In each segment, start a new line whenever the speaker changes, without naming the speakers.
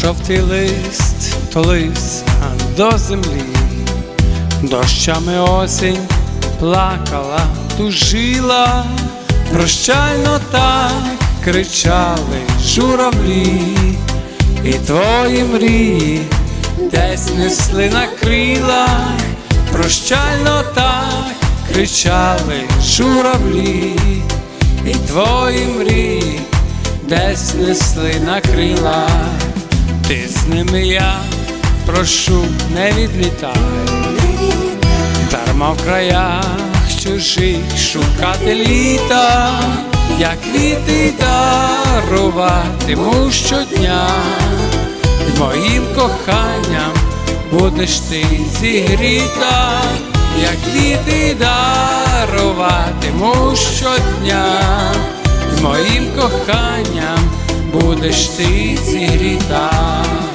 жовтий лист то толився до землі, дощами осінь плакала, тужила, прощально так кричали журавлі, і твої мрії десь несли на крилах, прощально так кричали журавлі, і твої мрії десь несли на крилах, ти з ними я прошу, не відлітай, дарма в краях чужих шукати літа, як квіти даруватиму щодня, і моїм коханням будеш ти зігріта, як квіти даруватиму щодня, і моїм коханням будеш ти ці У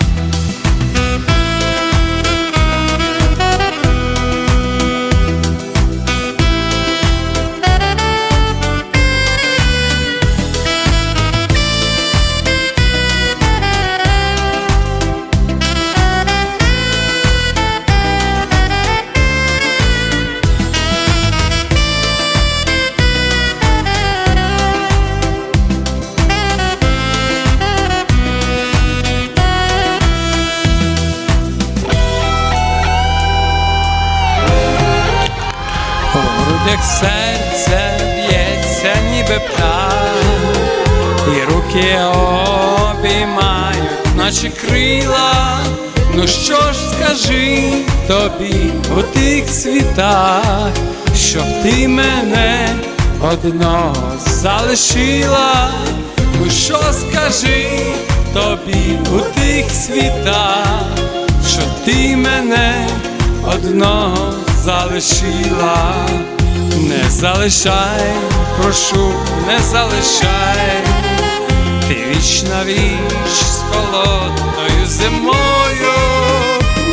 грудях серце б'ється, ніби птах, і руки обіймають, наче крила. Ну що ж скажи тобі у тих світах, щоб ти мене одного залишила. Ну що скажи тобі у тих світах, що ти мене одного залишила, не залишай, прошу, не залишай, ти віч на віч з холодною зимою,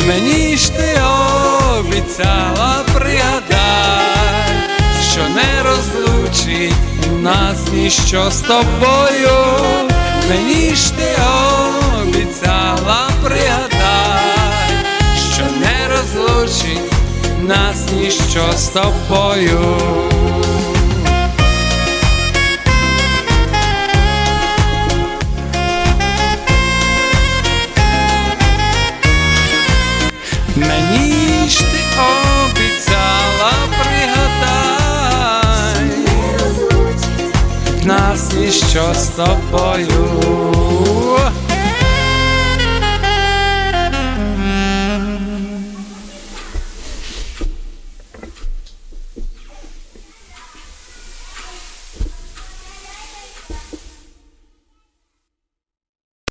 мені ж ти обіцяла, пригадай, що не розлучить нас ніщо з тобою, мені ж ти обіцяла, пригадай, що не розлучить нас ніщо з тобою. Мені ж ти обіцяла, пригадай, нас ніщо з тобою.